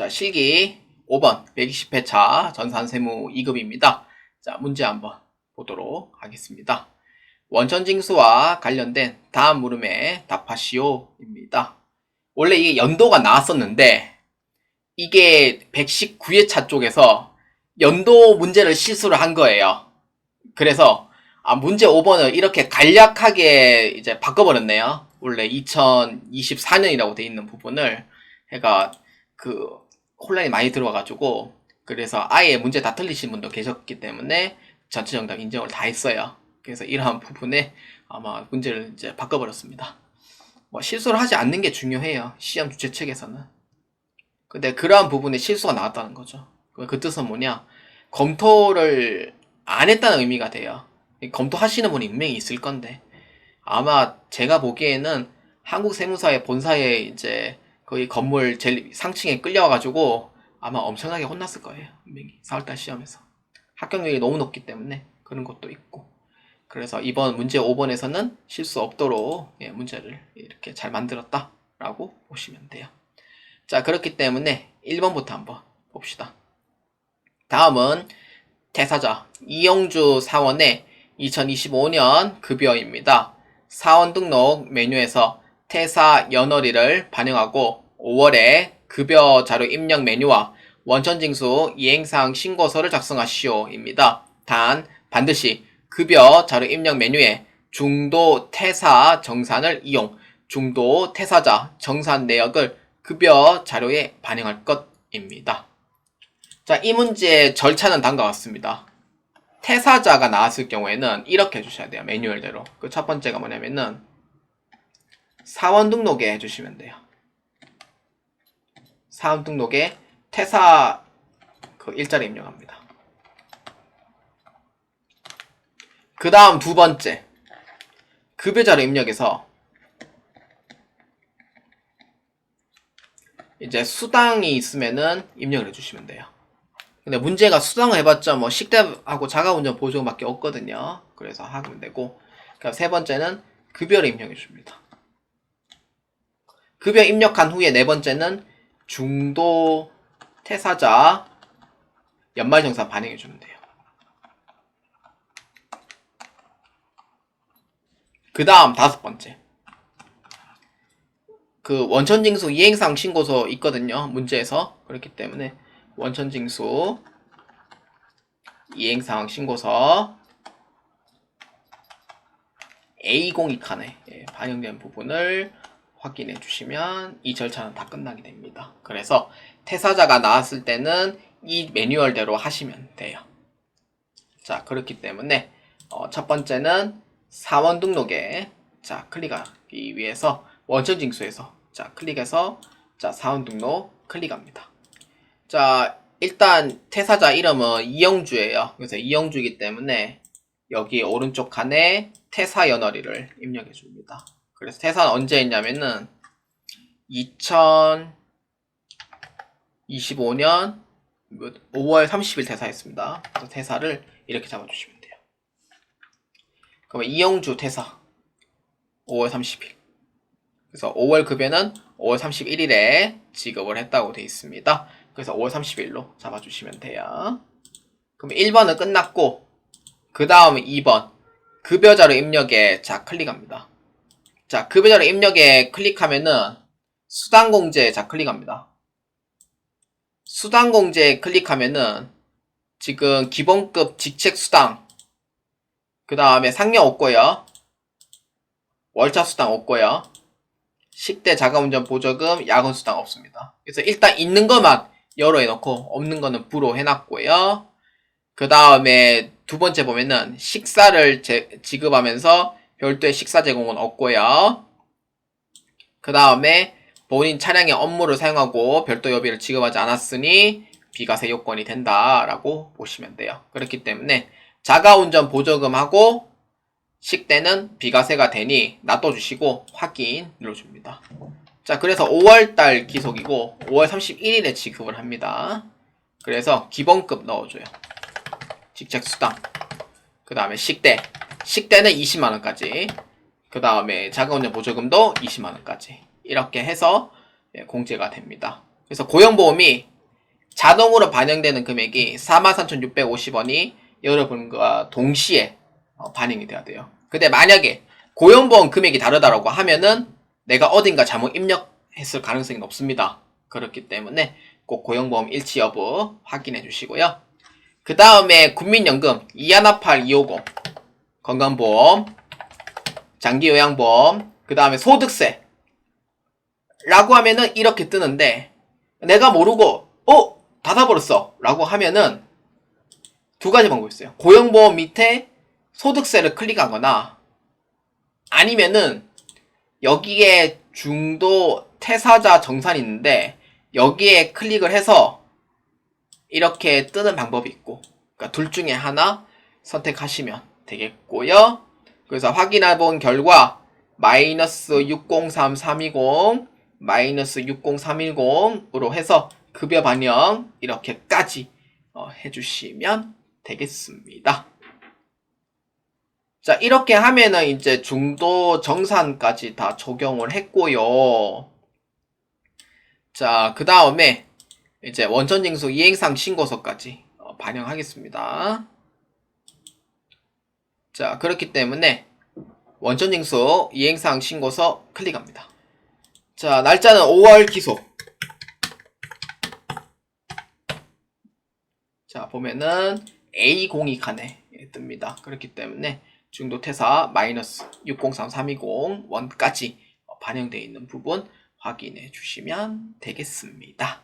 자, 실기 5번 120회차 전산세무 2급입니다. 자, 문제 한번 보도록 하겠습니다. 원천징수와 관련된 다음 물음에 답하시오입니다. 원래 이게 연도가 나왔었는데 이게 119회차 쪽에서 연도 문제를 실수를 한 거예요. 그래서 아, 문제 5번을 이렇게 간략하게 이제 바꿔버렸네요. 원래 2024년이라고 돼 있는 부분을 해가 그 혼란이 많이 들어와가지고 그래서 아예 문제 다 틀리신 분도 계셨기 때문에 전체 정답 인정을 다 했어요. 그래서 이러한 부분에 아마 문제를 이제 바꿔버렸습니다. 뭐 실수를 하지 않는 게 중요해요. 시험 주최 측에서는. 근데 그러한 부분에 실수가 나왔다는 거죠. 그- 그 뜻은 뭐냐? 검토를 안 했다는 의미가 돼요. 검토하시는 분이 분명히 있을 건데 아마 제가 보기에는 한국 세무사의 본사에 이제 거기 건물 제일 상층에 끌려와가지고 아마 엄청나게 혼났을 거예요. 분명히 4월달 시험에서 합격률이 너무 높기 때문에 그런 것도 있고 그래서 이번 문제 5번에서는 실수 없도록 예, 문제를 이렇게 잘 만들었다라고 보시면 돼요. 자 그렇기 때문에 1번부터 한번 봅시다. 다음은 퇴사자 이영주 사원의 2025년 급여입니다. 사원 등록 메뉴에서 퇴사 연월일을 반영하고 5월에 급여 자료 입력 메뉴와 원천징수 이행사항 신고서를 작성하시오입니다. 단 반드시 급여 자료 입력 메뉴에 중도 퇴사 정산을 이용 중도 퇴사자 정산 내역을 급여 자료에 반영할 것입니다. 자, 이 문제의 절차는 다음과 같습니다. 퇴사자가 나왔을 경우에는 이렇게 해주셔야 돼요. 매뉴얼대로. 그 첫 번째가 뭐냐면은 사원 등록에 해주시면 돼요. 사원 등록에 퇴사 그 일자리 입력합니다. 그 다음 두 번째 급여자료 입력에서 이제 수당이 있으면은 입력을 해주시면 돼요. 근데 문제가 수당을 해봤자 뭐 식대하고 자가운전 보조금밖에 없거든요. 그래서 하면 되고 그럼 세 번째는 급여를 입력해 줍니다. 급여 입력한 후에 네 번째는 중도 퇴사자 연말정산 반영해 주면 돼요. 그 다음 다섯 번째 그 원천징수 이행사항 신고서 있거든요. 문제에서 그렇기 때문에 원천징수 이행사항 신고서 A02 칸에 예, 반영된 부분을 확인해 주시면 이 절차는 다 끝나게 됩니다. 그래서 퇴사자가 나왔을 때는 이 매뉴얼대로 하시면 돼요. 자 그렇기 때문에 어, 첫 번째는 사원 등록에 자 클릭하기 위해서 원천 징수에서 자 클릭해서 자 사원 등록 클릭합니다. 자, 일단 퇴사자 이름은 이영주예요. 그래서 이영주이기 때문에 여기 오른쪽 칸에 퇴사 연월일을 입력해 줍니다. 그래서 퇴사는 언제 했냐면은 2025년 5월 30일 퇴사했습니다. 그래서 퇴사를 이렇게 잡아주시면 돼요. 그러면 이영주 퇴사 5월 30일. 그래서 5월 급여는 5월 31일에 지급을 했다고 되어 있습니다. 그래서 5월 30일로 잡아주시면 돼요. 그럼 1번은 끝났고 그 다음 2번 급여자료 입력에 자 클릭합니다. 자 급여자료 입력에 클릭하면은 수당공제 자 클릭합니다. 수당공제 클릭하면은 지금 기본급 직책수당 그 다음에 상여 없고요. 월차 수당 없고요. 식대 자가운전 보조금 야근 수당 없습니다. 그래서 일단 있는 것만 열어 해놓고 없는 거는 부로 해놨고요. 그 다음에 두 번째 보면은 식사를 제- 지급하면서 별도의 식사 제공은 없고요. 그 다음에 본인 차량의 업무를 사용하고 별도 여비를 지급하지 않았으니 비과세 요건이 된다라고 보시면 돼요. 그렇기 때문에 자가운전 보조금하고 식대는 비과세가 되니 놔둬주시고 확인 눌러줍니다. 자, 그래서 5월달 기속이고 5월 31일에 지급을 합니다. 그래서 기본급 넣어줘요. 직책수당. 그 다음에 식대. 식대는 20만원까지. 그 다음에 자가운전 보조금도 20만원까지. 이렇게 해서 예, 공제가 됩니다. 그래서 고용보험이 자동으로 반영되는 금액이 43,650원이 여러분과 동시에 어, 반영이 돼야 돼요. 근데 만약에 고용보험 금액이 다르다라고 하면은 내가 어딘가 잘못 입력했을 가능성이 높습니다. 그렇기 때문에 꼭 고용보험 일치 여부 확인해 주시고요. 그 다음에 국민연금 2182 250 건강보험 장기요양보험 그 다음에 소득세. 라고 하면은 이렇게 뜨는데 내가 모르고 어? 닫아버렸어. 라고 하면은 두 가지 방법이 있어요. 고용보험 밑에 소득세를 클릭하거나 아니면은 여기에 중도 퇴사자 정산이 있는데 여기에 클릭을 해서 이렇게 뜨는 방법이 있고 그러니까 둘 중에 하나 선택하시면 되겠고요 그래서 확인해 본 결과 마이너스 603320 마이너스 60310으로 해서 급여 반영 이렇게까지 어, 해주시면 되겠습니다. 자 이렇게 하면은 이제 중도 정산까지 다 적용을 했고요. 자 그 다음에 이제 원천징수 이행상 신고서까지 어, 반영하겠습니다. 자 그렇기 때문에 원천징수 이행상 신고서 클릭합니다. 자, 날짜는 5월 기소. 자, 보면은 A02 칸에 뜹니다. 그렇기 때문에 중도 퇴사 마이너스 603320 원까지 반영되어 있는 부분 확인해 주시면 되겠습니다.